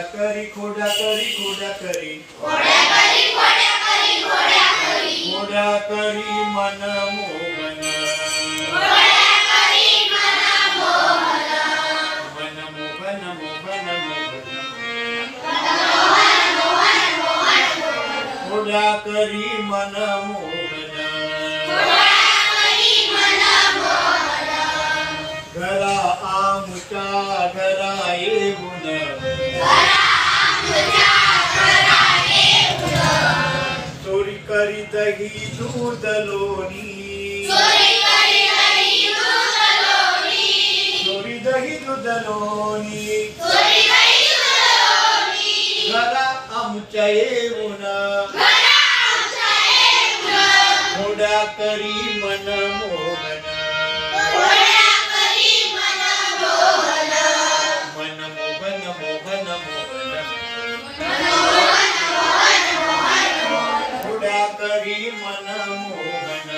खोड्या करी खोड्या करी खोड्या करी खोड्या करी मन मोहन. मना मोहन. मन मोहन मोहन मोहन. खोड्या करी मन मोहन. करी दही दूध लोणी चोरी दही दूध लोणी घरा आमच्या येऊन. खोड्या करी मन मोहन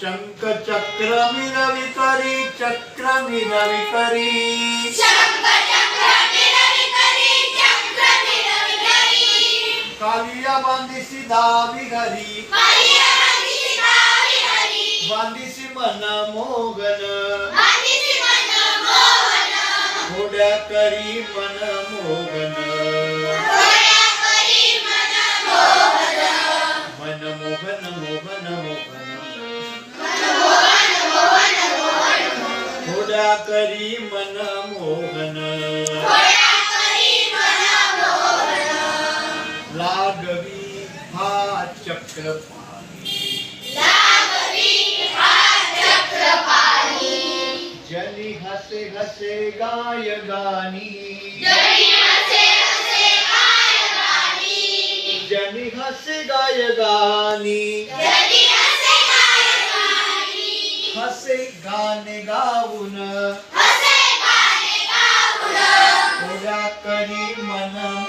शंख चक्र मिरवी करी चक्र मिरवी करी कालिया बांधीसी दावी घरी बांधीसी मन मोगन खोड्या करी मन मोगन करी मन मोहन. लागवी हा चक्रपाणी जनी हसे हसे गाय गाणी. जरी हसे गाय गाणी. जनी हसे गाणे गाऊन. हसे गाणे गाऊन. करी मन